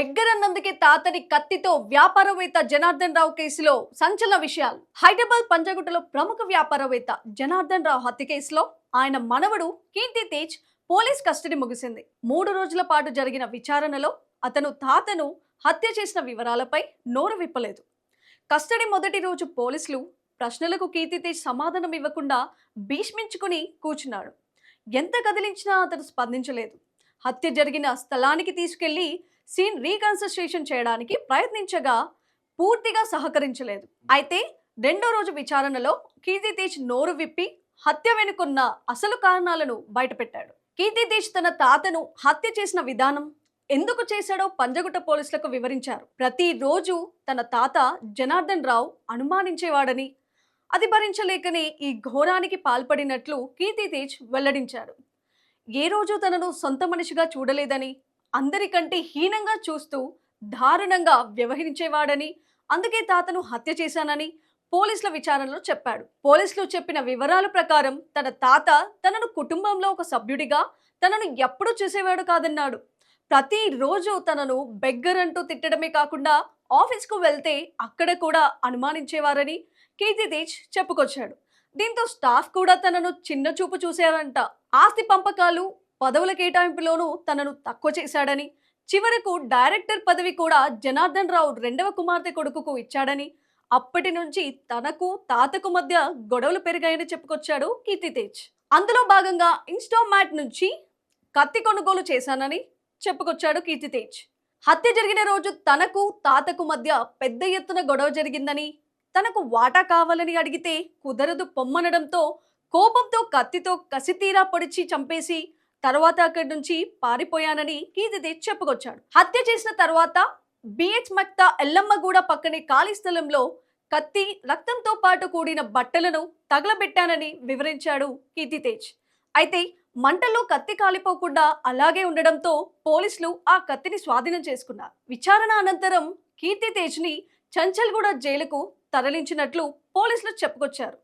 బెగ్గరన్నందుకే తాతని కత్తితో వ్యాపారవేత్త జనార్దన్ రావు కేసులో సంచలన విషయాలు. హైదరాబాద్ పంజగుట్టలో ప్రముఖ వ్యాపారవేత్త జనార్దన్ రావు హత్య కేసులో ఆయన మనవడు కీర్తి తేజ్ పోలీస్ కస్టడీ ముగిసింది. మూడు రోజుల పాటు జరిగిన విచారణలో అతను తాతను హత్య చేసిన వివరాలపై నోరు విప్పలేదు. కస్టడీ మొదటి రోజు పోలీసులు ప్రశ్నలకు కీర్తి తేజ్ సమాధానం ఇవ్వకుండా భీష్మించుకుని కూర్చున్నాడు ఎంత కదిలించినా అతను స్పందించలేదు. హత్య జరిగిన స్థలానికి తీసుకెళ్ళి సీన్ రీకన్స్ట్రక్షన్ చేయడానికి ప్రయత్నించగా పూర్తిగా సహకరించలేదు. అయితే రెండో రోజు విచారణలో కీర్తి తేజ్ నోరు విప్పి హత్య వెనుకున్న అసలు కారణాలను బయటపెట్టాడు. కీర్తి తేజ్ తన తాతను హత్య చేసిన విధానం ఎందుకు చేశాడో పంజగుట్ట పోలీసులకు వివరించారు. ప్రతిరోజు తన తాత జనార్దన్ రావు అనుమానించేవాడని అది భరించలేకనే ఈ ఘోరానికి పాల్పడినట్లు కీర్తి తేజ్ వెల్లడించాడు ఏ రోజు తనను సొంత మనిషిగా చూడలేదని అందరికంటే హీనంగా చూస్తూ దారుణంగా వ్యవహరించేవాడని అందుకే తాతను హత్య చేశానని పోలీసుల విచారణలో చెప్పాడు. పోలీసులు చెప్పిన వివరాల ప్రకారం తన తాత తనను కుటుంబంలో ఒక సభ్యుడిగా తనను ఎప్పుడూ చూసేవాడు కాదన్నాడు. ప్రతిరోజు తనను బెగ్గర్ అంటూ తిట్టడమే కాకుండా ఆఫీస్కు వెళ్తే అక్కడ కూడా అనుమానించేవారని కీర్తి తేజ్ చెప్పుకొచ్చాడు. దీంతో స్టాఫ్ కూడా తనను చిన్న చూపు చూశారంట. ఆస్తి పంపకాలు పదవుల కేటాయింపులోనూ తనను తక్కువ చేశాడని చివరకు డైరెక్టర్ పదవి కూడా జనార్దన్ రావు రెండవ కుమార్తె కొడుకుకు ఇచ్చాడని అప్పటి నుంచి తనకు తాతకు మధ్య గొడవలు పెరిగాయని చెప్పుకొచ్చాడు కీర్తి తేజ్. అందులో భాగంగా ఇన్స్టామాట్ నుంచి కత్తి కొనుగోలు చేశానని చెప్పుకొచ్చాడు కీర్తి తేజ్. హత్య జరిగిన రోజు తనకు తాతకు మధ్య పెద్ద ఎత్తున గొడవ జరిగిందని తనకు వాటా కావాలని అడిగితే కుదరదు పొమ్మనడంతో కోపంతో కత్తితో కసితీరా పొడిచి చంపేసి తర్వాత అక్కడి నుంచి పారిపోయానని కీర్తితే చెప్పుకొచ్చాడు. హత్య చేసిన తర్వాత బిహెచ్ మక్తా ఎల్లమ్మగూడ పక్కనే ఖాళీ స్థలంలో కత్తి రక్తంతో పాటు కూడిన బట్టలను తగలబెట్టానని వివరించాడు కీర్తితేజ్ అయితే మంటల్లో కత్తి కాలిపోకుండా అలాగే ఉండడంతో పోలీసులు ఆ కత్తిని స్వాధీనం చేసుకున్నారు. విచారణ అనంతరం కీర్తితేజ్ని చంచల్గూడ జైలుకు తరలించినట్లు పోలీసులు చెప్పుకొచ్చారు.